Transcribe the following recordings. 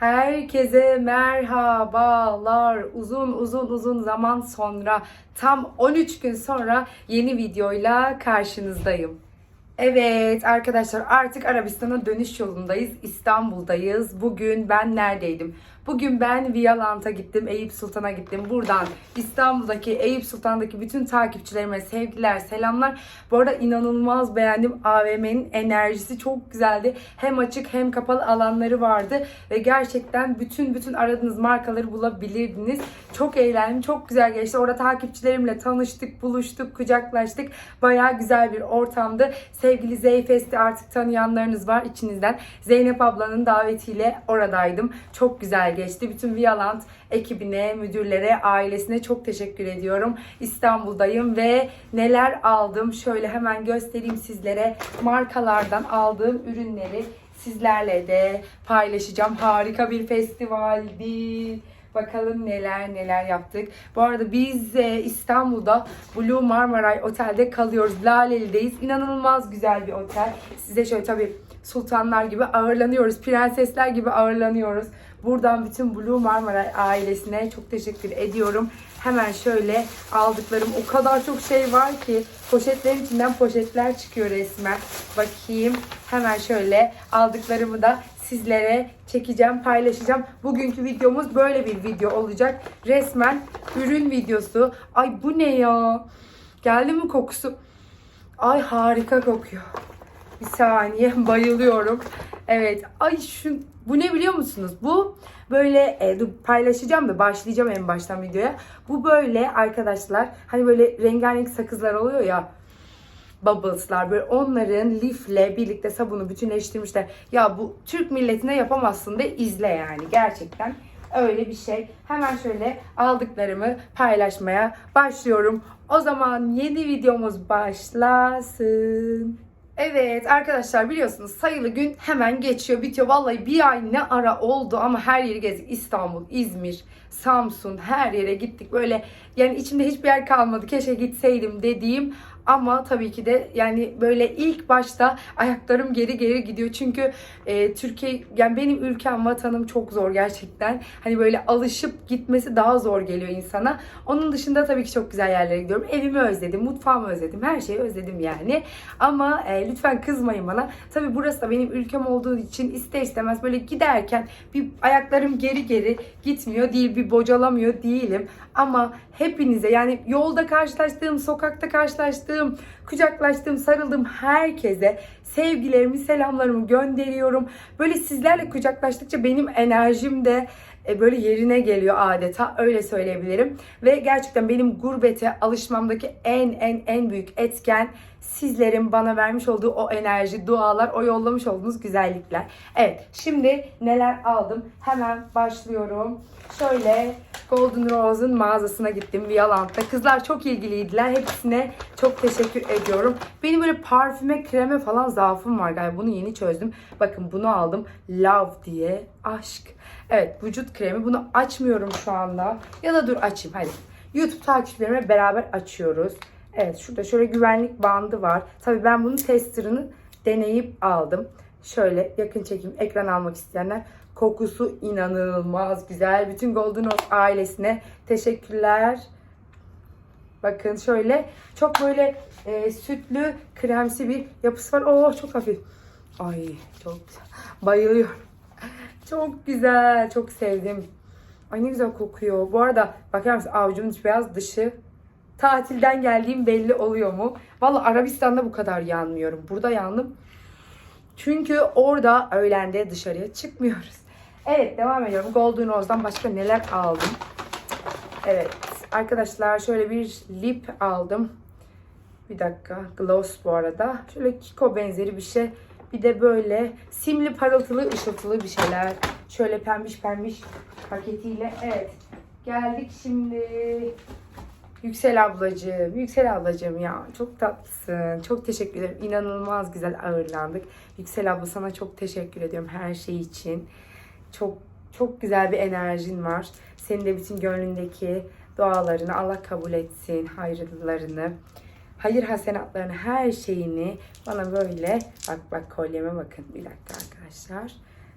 Herkese merhabalar. Uzun uzun uzun zaman sonra tam 13 gün sonra yeni videoyla karşınızdayım. Evet arkadaşlar artık Arabistan'a dönüş yolundayız. İstanbul'dayız. Bugün ben neredeydim? Bugün ben Viyaland'a gittim. Eyüp Sultan'a gittim. Buradan İstanbul'daki Eyüp Sultan'daki bütün takipçilerime sevgiler, selamlar. Bu arada inanılmaz beğendim. AVM'nin enerjisi çok güzeldi. Hem açık hem kapalı alanları vardı. Ve gerçekten bütün bütün aradığınız markaları bulabilirdiniz. Çok eğlendim. Çok güzel geçti. Orada takipçilerimle tanıştık, buluştuk, kucaklaştık. Bayağı güzel bir ortamdı. Sevgili Zeyfest'i artık tanıyanlarınız var içinizden. Zeynep ablanın davetiyle oradaydım. Çok güzel geçti. Bütün Vialand ekibine, müdürlere, ailesine çok teşekkür ediyorum. İstanbul'dayım ve neler aldım şöyle hemen göstereyim sizlere. Markalardan aldığım ürünleri sizlerle de paylaşacağım. Harika bir festivaldi. Bakalım neler neler yaptık. Bu arada biz e, İstanbul'da Blue Marmaray Otel'de kalıyoruz. Laleli'deyiz. İnanılmaz güzel bir otel. Size şöyle tabii sultanlar gibi ağırlanıyoruz. Prensesler gibi ağırlanıyoruz. Buradan bütün Blue Marmaray ailesine çok teşekkür ediyorum. Hemen şöyle aldıklarım o kadar çok şey var ki poşetlerin içinden poşetler çıkıyor resmen. Bakayım hemen şöyle aldıklarımı da sizlere çekeceğim, paylaşacağım. Bugünkü videomuz böyle bir video olacak. Resmen ürün videosu. Ay bu ne ya? Geldi mi kokusu? Ay harika kokuyor. Bir saniye bayılıyorum. Evet. Ay şu bu ne biliyor musunuz? Bu böyle e, dur paylaşacağım da başlayacağım en baştan videoya. Bu böyle arkadaşlar hani böyle rengarenk sakızlar oluyor ya bubbles'lar böyle onların lifle birlikte sabunu bütünleştirmişler. Ya bu Türk milletine yapamazsın de izle yani gerçekten. Öyle bir şey. Hemen şöyle aldıklarımı paylaşmaya başlıyorum. O zaman yeni videomuz başlasın. Evet arkadaşlar biliyorsunuz sayılı gün hemen geçiyor bitiyor. Vallahi bir ay ne ara oldu ama her yeri gezdik. İstanbul, İzmir, Samsun her yere gittik. Böyle yani içimde hiçbir yer kalmadı. Keşke gitseydim dediğim ama tabii ki de yani böyle ilk başta ayaklarım geri geri gidiyor. Çünkü e, Türkiye yani benim ülkem vatanım çok zor gerçekten. Hani böyle alışıp gitmesi daha zor geliyor insana. Onun dışında tabii ki çok güzel yerlere gidiyorum. Evimi özledim, mutfağımı özledim, her şeyi özledim yani. Ama e, lütfen kızmayın bana. Tabii burası da benim ülkem olduğu için ister istemez böyle giderken bir ayaklarım geri geri gitmiyor değil, bir bocalamıyor değilim. Ama hepinize yani yolda karşılaştığım, sokakta karşılaştığım, kucaklaştığım, sarıldığım herkese sevgilerimi, selamlarımı gönderiyorum. Böyle sizlerle kucaklaştıkça benim enerjim de e, böyle yerine geliyor adeta öyle söyleyebilirim. Ve gerçekten benim gurbete alışmamdaki en en en büyük etken sizlerin bana vermiş olduğu o enerji, dualar, o yollamış olduğunuz güzellikler. Evet şimdi neler aldım hemen başlıyorum. Şöyle Golden Rose'un mağazasına gittim Vialand'da. Kızlar çok ilgiliydiler. Hepsine çok teşekkür ediyorum. Benim böyle parfüme, kreme falan zaafım var galiba. Bunu yeni çözdüm. Bakın bunu aldım. Love diye. Aşk. Evet vücut kremi. Bunu açmıyorum şu anda. Ya da dur açayım hadi. YouTube takipçilerime beraber açıyoruz. Evet şurada şöyle güvenlik bandı var. Tabii ben bunun testerını deneyip aldım. Şöyle yakın çekim ekran almak isteyenler. Kokusu inanılmaz güzel. Bütün Golden Rose ailesine teşekkürler. Bakın şöyle çok böyle e, sütlü kremsi bir yapısı var. Oh çok hafif. Ay çok güzel. Bayılıyorum. Çok güzel. Çok sevdim. Ay ne güzel kokuyor. Bu arada bakar mısın avucumun içi beyaz dışı. Tatilden geldiğim belli oluyor mu? Valla Arabistan'da bu kadar yanmıyorum. Burada yandım. Çünkü orada öğlende dışarıya çıkmıyoruz. Evet devam ediyorum. Golden Rose'dan başka neler aldım? Evet arkadaşlar şöyle bir lip aldım. Bir dakika. Gloss bu arada. Şöyle Kiko benzeri bir şey. Bir de böyle simli parıltılı ışıltılı bir şeyler. Şöyle pembiş pembiş paketiyle. Evet. Geldik şimdi. Yüksel ablacığım, Yüksel ablacığım ya çok tatlısın. Çok teşekkür ederim. İnanılmaz güzel ağırlandık. Yüksel abla sana çok teşekkür ediyorum her şey için. Çok çok güzel bir enerjin var. Senin de bütün gönlündeki dualarını Allah kabul etsin, hayırlarını, hayır hasenatlarını, her şeyini bana böyle bak bak kolyeme bakın bir dakika arkadaşlar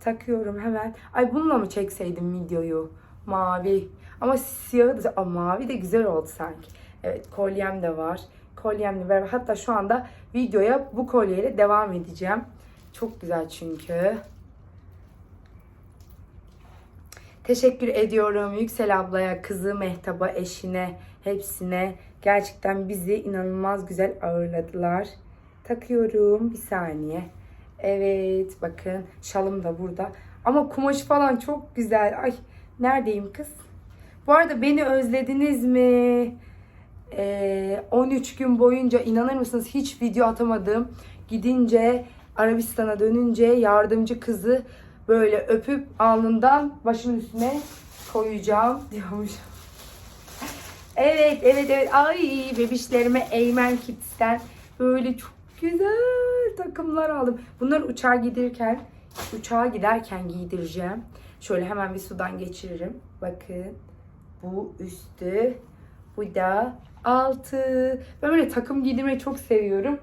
takıyorum hemen. Ay bununla mı çekseydim videoyu? Mavi. Ama siyahı da Aa, mavi de güzel oldu sanki. Evet kolyem de var. Kolyemle beraber hatta şu anda videoya bu kolyeyle devam edeceğim. Çok güzel çünkü. Teşekkür ediyorum Yüksel ablaya, kızı Mehtap'a, eşine, hepsine. Gerçekten bizi inanılmaz güzel ağırladılar. Takıyorum bir saniye. Evet bakın şalım da burada. Ama kumaşı falan çok güzel. Ay neredeyim kız? Bu arada beni özlediniz mi? Ee, 13 gün boyunca inanır mısınız hiç video atamadım. Gidince Arabistan'a dönünce yardımcı kızı böyle öpüp alnından başımın üstüne koyacağım diyormuş. Evet evet evet ay bebişlerime Eymen Kids'ten böyle çok güzel takımlar aldım. Bunları uçağa giderken uçağa giderken giydireceğim. Şöyle hemen bir sudan geçiririm. Bakın bu üstü bu da altı. Ben böyle takım giydirmeyi çok seviyorum.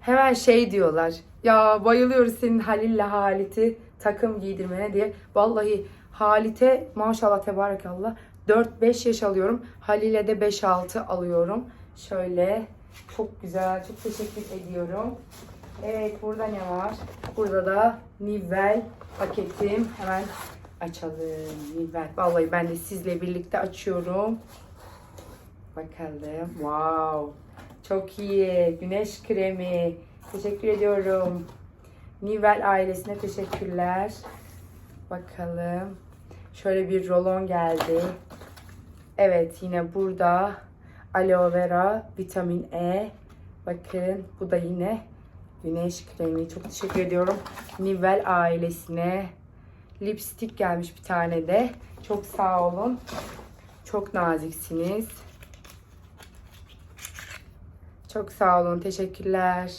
Hemen şey diyorlar. Ya bayılıyoruz senin Halil'le Halit'i takım giydirmene diye. Vallahi Halit'e maşallah tebarekallah 4-5 yaş alıyorum. Halil'e de 5-6 alıyorum. Şöyle çok güzel. Çok teşekkür ediyorum. Evet burada ne var? Burada da Nivel paketim. Hemen açalım. Nivel. Vallahi ben de sizle birlikte açıyorum. Bakalım. Wow. Çok iyi. Güneş kremi. Teşekkür ediyorum. Nivel ailesine teşekkürler. Bakalım. Şöyle bir rolon geldi. Evet yine burada aloe vera, vitamin E. Bakın bu da yine güneş kremi. Çok teşekkür ediyorum. Nivel ailesine. Lipstick gelmiş bir tane de. Çok sağ olun. Çok naziksiniz. Çok sağ olun. Teşekkürler.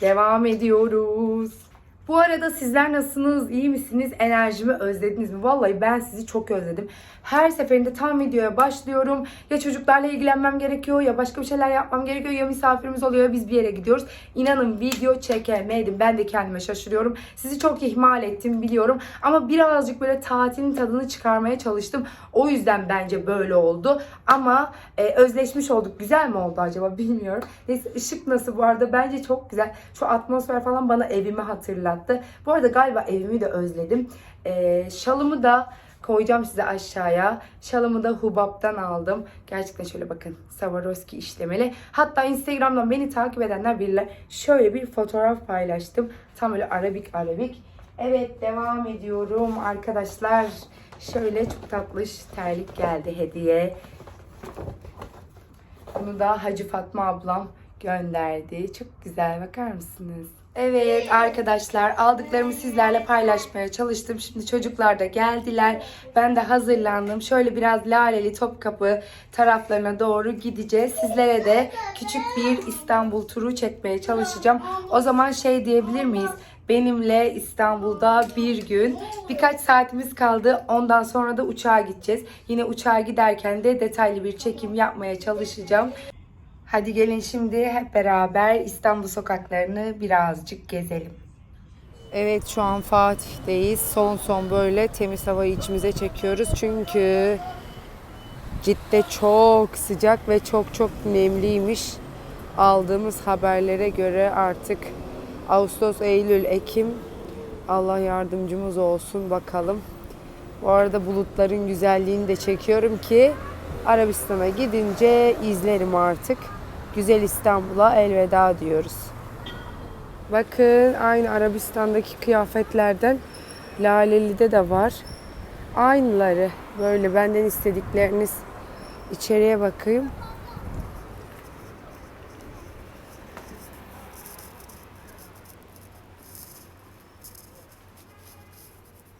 Devam ediyoruz. Bu arada sizler nasılsınız? İyi misiniz? Enerjimi özlediniz mi? Vallahi ben sizi çok özledim. Her seferinde tam videoya başlıyorum. Ya çocuklarla ilgilenmem gerekiyor ya başka bir şeyler yapmam gerekiyor ya misafirimiz oluyor ya biz bir yere gidiyoruz. İnanın video çekemedim. Ben de kendime şaşırıyorum. Sizi çok ihmal ettim biliyorum. Ama birazcık böyle tatilin tadını çıkarmaya çalıştım. O yüzden bence böyle oldu. Ama e, özleşmiş olduk. Güzel mi oldu acaba bilmiyorum. Neyse ışık nasıl bu arada? Bence çok güzel. Şu atmosfer falan bana evimi hatırlattı. Bu arada galiba evimi de özledim. E, şalımı da koyacağım size aşağıya. Şalımı da Hubab'dan aldım. Gerçekten şöyle bakın. Swarovski işlemeli. Hatta Instagram'dan beni takip edenler bilirler. Şöyle bir fotoğraf paylaştım. Tam öyle arabik arabik. Evet devam ediyorum arkadaşlar. Şöyle çok tatlış terlik geldi hediye. Bunu da Hacı Fatma ablam gönderdi. Çok güzel bakar mısınız? Evet arkadaşlar aldıklarımı sizlerle paylaşmaya çalıştım. Şimdi çocuklar da geldiler. Ben de hazırlandım. Şöyle biraz Laleli Topkapı taraflarına doğru gideceğiz. Sizlere de küçük bir İstanbul turu çekmeye çalışacağım. O zaman şey diyebilir miyiz? Benimle İstanbul'da bir gün birkaç saatimiz kaldı. Ondan sonra da uçağa gideceğiz. Yine uçağa giderken de detaylı bir çekim yapmaya çalışacağım. Hadi gelin şimdi hep beraber İstanbul sokaklarını birazcık gezelim. Evet şu an Fatih'teyiz. Son son böyle temiz havayı içimize çekiyoruz. Çünkü cidde çok sıcak ve çok çok nemliymiş. Aldığımız haberlere göre artık Ağustos, Eylül, Ekim Allah yardımcımız olsun bakalım. Bu arada bulutların güzelliğini de çekiyorum ki Arabistan'a gidince izlerim artık. Güzel İstanbul'a elveda diyoruz. Bakın aynı Arabistan'daki kıyafetlerden Laleli'de de var. Aynıları. Böyle benden istedikleriniz içeriye bakayım.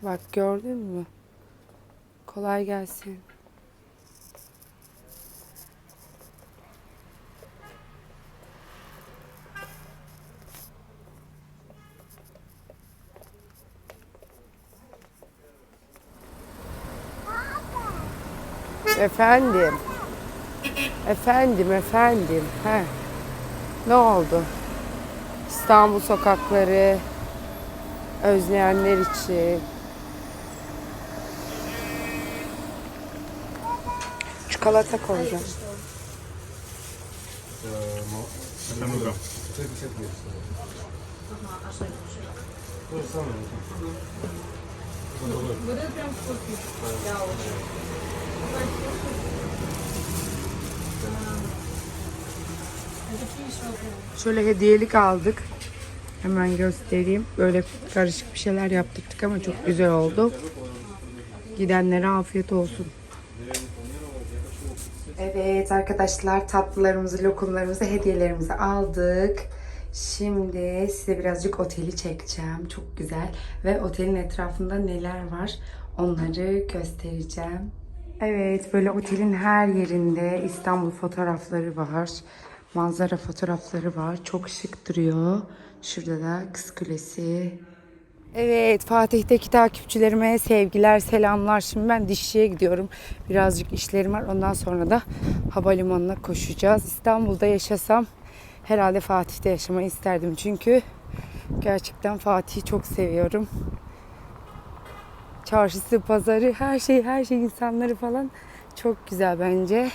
Bak gördün mü? Kolay gelsin. Efendim. Efendim, efendim. He. Ne oldu? İstanbul sokakları. Özleyenler için. Çikolata koyacağım. Gra? Şöyle hediyelik aldık. Hemen göstereyim. Böyle karışık bir şeyler yaptık ama çok güzel oldu. Gidenlere afiyet olsun. Evet arkadaşlar tatlılarımızı, lokumlarımızı, hediyelerimizi aldık. Şimdi size birazcık oteli çekeceğim. Çok güzel. Ve otelin etrafında neler var onları göstereceğim. Evet böyle otelin her yerinde İstanbul fotoğrafları var. Manzara fotoğrafları var. Çok şık duruyor. Şurada da Kız Kulesi. Evet Fatih'teki takipçilerime sevgiler, selamlar. Şimdi ben dişçiye gidiyorum. Birazcık işlerim var. Ondan sonra da havalimanına koşacağız. İstanbul'da yaşasam herhalde Fatih'te yaşamayı isterdim. Çünkü gerçekten Fatih'i çok seviyorum. Çarşısı, pazarı, her şey, her şey insanları falan çok güzel bence.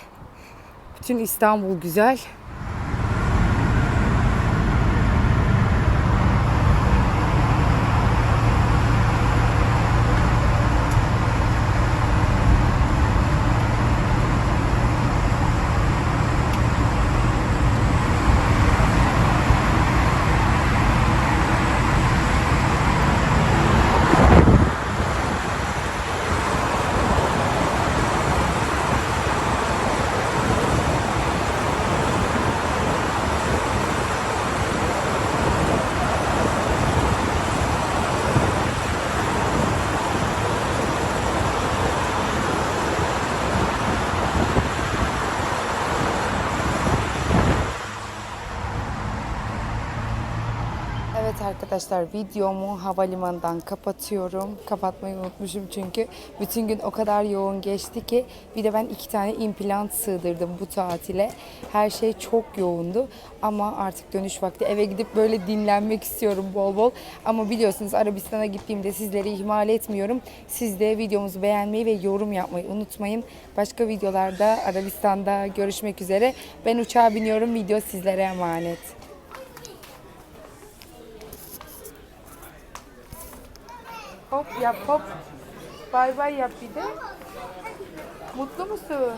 Bütün İstanbul güzel. Evet arkadaşlar videomu havalimanından kapatıyorum. Kapatmayı unutmuşum çünkü bütün gün o kadar yoğun geçti ki bir de ben iki tane implant sığdırdım bu tatile. Her şey çok yoğundu ama artık dönüş vakti eve gidip böyle dinlenmek istiyorum bol bol. Ama biliyorsunuz Arabistan'a gittiğimde sizleri ihmal etmiyorum. Siz de videomuzu beğenmeyi ve yorum yapmayı unutmayın. Başka videolarda Arabistan'da görüşmek üzere. Ben uçağa biniyorum. Video sizlere emanet. Hop yap hop. Bay bay yap bir de. Mutlu musun?